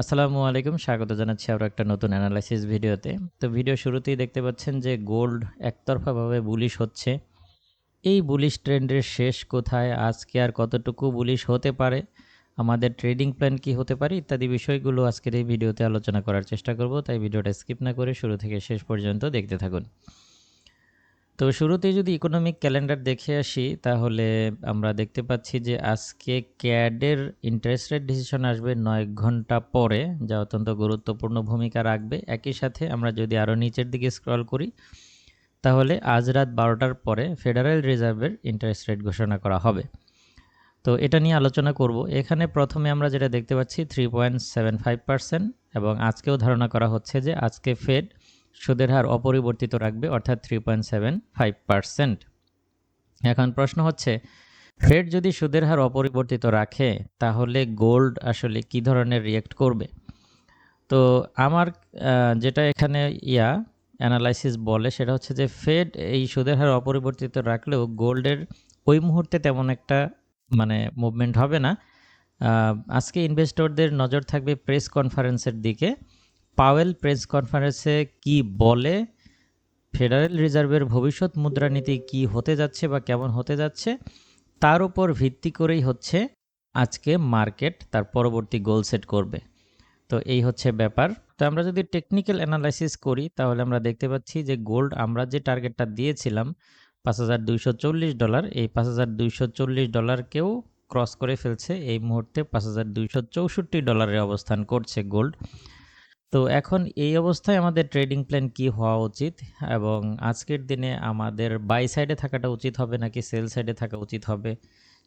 আসসালামু আলাইকুম। স্বাগত জানাচ্ছি আরও একটা নতুন অ্যানালাইসিস ভিডিওতে। তো ভিডিও শুরুতেই দেখতে পাচ্ছেন যে গোল্ড একতরফাভাবে বুলিশ হচ্ছে। এই বুলিশ ট্রেন্ডের শেষ কোথায়? আজকে আর কতটুকু বুলিশ হতে পারে? আমাদের ট্রেডিং প্ল্যান কি হতে পারে? ইত্যাদি বিষয়গুলো আজকের এই ভিডিওতে আলোচনা করার চেষ্টা করব। তাই ভিডিওটা স্কিপ না করে শুরু থেকে শেষ পর্যন্ত দেখতে থাকুন। তো শুরুতেই যদি ইকোনমিক ক্যালেন্ডার দেখে আসি, তাহলে আমরা দেখতে পাচ্ছি যে আজকে ক্যাডের ইন্টারেস্ট রেট ডিসিশন আসবে নয় ঘণ্টা পরে, যা অত্যন্ত গুরুত্বপূর্ণ ভূমিকা রাখবে। একই সাথে আমরা যদি আরও নিচের দিকে স্ক্রল করি, তাহলে আজ রাত বারোটার পরে ফেডারেল রিজার্ভের ইন্টারেস্ট রেট ঘোষণা করা হবে। তো এটা নিয়ে আলোচনা করব। এখানে প্রথমে আমরা যেটা দেখতে পাচ্ছি three point seven five percent এবং আজকেও ধারণা করা হচ্ছে যে আজকে ফেড সুদের হার অপরিবর্তিত রাখবে, অর্থাৎ three point seven five percent এখন প্রশ্ন হচ্ছে ফেড যদি সুদের হার অপরিবর্তিত রাখে, তাহলে গোল্ড আসলে কি ধরনের রিয়েক্ট করবে? তো আমার যেটা এখানে ইয়া অ্যানালাইসিস বলে, সেটা হচ্ছে যে ফেড এই সুদের হার অপরিবর্তিত রাখলেও গোল্ডের ওই মুহূর্তে তেমন একটা মানে মুভমেন্ট হবে না। আজকে ইনভেস্টরদের নজর থাকবে প্রেস কনফারেন্সের দিকে। পাওয়েল প্রেস কনফারেন্সে কি বলে? ফেডারেল রিজার্ভের ভবিষ্যৎ মুদ্রানীতি কি হতে যাচ্ছে বা কেমন হতে যাচ্ছে? তার উপর ভিত্তি করেই হচ্ছে আজকে মার্কেট, তার পরবর্তী গোল সেট করবে। তো এই হচ্ছে ব্যাপার। তো আমরা যদি টেকনিক্যাল অ্যানালাইসিস করি, তাহলে আমরা দেখতে পাচ্ছি যে গোল্ড আমরা যে টার্গেটটা দিয়েছিলাম, পাঁচ হাজার দুইশো চল্লিশ ডলার, এই পাঁচ হাজার দুইশো চল্লিশ ডলারকেও ক্রস করে ফেলছে। এই মুহূর্তে পাঁচ হাজার দুইশো চৌষট্টি ডলারে অবস্থান করছে গোল্ড। তো এখন এই অবস্থায় আমাদের ট্রেডিং প্ল্যান কি হওয়া উচিত? এবং আজকের দিনে আমাদের বাই সাইডে থাকাটা উচিত হবে নাকি সেল সাইডে থাকা উচিত হবে,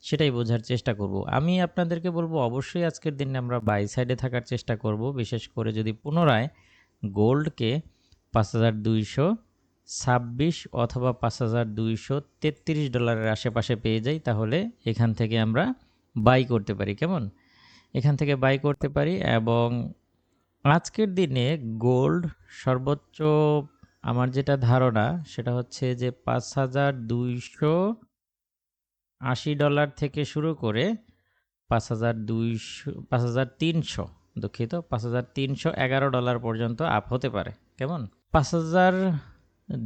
সেটাই বোঝার চেষ্টা করব। আমি আপনাদেরকে বলব, অবশ্যই আজকের দিনে আমরা বাই সাইডে থাকার চেষ্টা করব। বিশেষ করে যদি পুনরায় গোল্ডকে পাঁচ হাজার দুইশো, ছাব্বিশ অথবা পাঁচ হাজার দুইশো তেত্রিশ ডলারের আশেপাশে পেয়ে যাই, তাহলে এখান থেকে আমরা বাই করতে পারি। কেমন? এখান থেকে বাই করতে পারি এবং আজকের দিনে গোল্ড সর্বোচ্চ আমার যেটা ধারণা, সেটা হচ্ছে যে পাঁচ হাজার দুইশো আশি ডলার থেকে শুরু করে পাঁচ হাজার দুইশো, পাঁচ হাজার তিনশো দুঃখিত, পাঁচ হাজার তিনশো এগারো ডলার পর্যন্ত আপ হতে পারে। কেমন? পাঁচ হাজার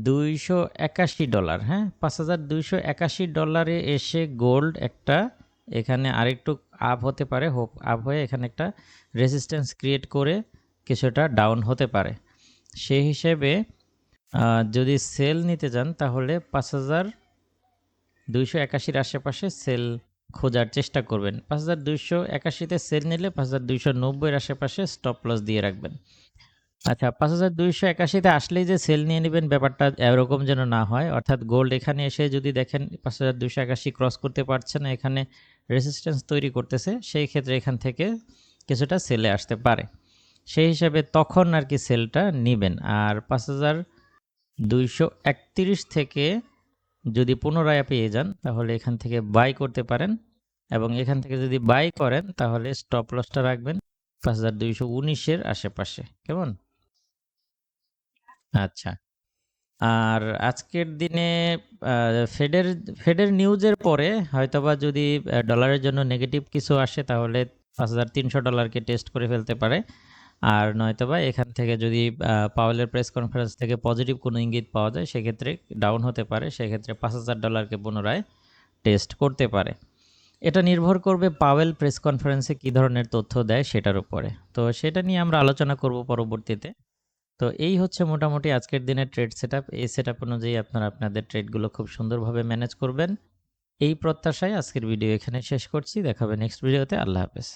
দুইশো একাশি ডলার হ্যাঁ? পাঁচ হাজার দুইশো একাশি ডলারে এসে গোল্ড একটা এখানে আরেকটু আপ হতে পারে হোপ আপ হয়ে এখানে একটা রেজিস্ট্যান্স ক্রিয়েট করে কিছুটা ডাউন হতে পারে। সেই হিসেবে যদি সেল নিতে যান, তাহলে পাঁচ হাজার দুইশো একাশির আশেপাশে সেল খোঁজার চেষ্টা করবেন। পাঁচ হাজার দুইশো একাশিতে সেল নিলে পাঁচ হাজার দুইশো নব্বইয়ের আশেপাশে স্টপ লস দিয়ে রাখবেন। আচ্ছা পাঁচ হাজার দুইশো একাশিতে আসলেই যে সেল নিয়ে নেবেন ব্যাপারটা এরকম যেন না হয়, অর্থাৎ গোল্ড এখানে এসে যদি দেখেন পাঁচ হাজার দুইশো একাশি ক্রস করতে পারছে না, এখানে রেসিস্ট্যান্স তৈরি করতেছে, সেই ক্ষেত্রে এখান থেকে কিছুটা সেলে আসতে পারে। সেই হিসাবে তখন আর কি সেলটা নেবেন। আর পাঁচ হাজার দুইশো একত্রিশ থেকে যদি পুনরায় পেয়ে যান, তাহলে এখান থেকে বাই করতে পারেন এবং এখান থেকে যদি বাই করেন, তাহলে স্টপ লসটা রাখবেন পাঁচ হাজার দুইশো উনিশের আশেপাশে। কেমন? আচ্ছা। আর আজকের দিনে ফেডের ফেডের নিউজের পরে হয়তোবা যদি ডলারের জন্য নেগেটিভ কিছু আসে, তাহলে পাঁচ হাজার তিনশো ডলারকে টেস্ট করে ফেলতে পারে। আর নয়তোবা এখান থেকে যদি পাওয়েলের প্রেস কনফারেন্স থেকে পজিটিভ কোনো ইঙ্গিত পাওয়া যায়, সেক্ষেত্রে ডাউন হতে পারে। সেক্ষেত্রে পাঁচ হাজার ডলারকে পুনরায় টেস্ট করতে পারে। এটা নির্ভর করবে পাওয়েল প্রেস কনফারেন্সে কী ধরনের তথ্য দেয় সেটার উপরে। তো সেটা নিয়ে আমরা আলোচনা করব পরবর্তীতে। তো এই হচ্ছে মোটামুটি আজকের দিনের ট্রেড সেট আপ এই সেট আপ অনুযায়ী আপনারা আপনাদের ট্রেডগুলো খুব সুন্দরভাবে ম্যানেজ করবেন। এই প্রত্যাশায় আজকের ভিডিও এখানে শেষ করছি। দেখাবে নেক্সট ভিডিওতে আল্লাহ হাফেজ।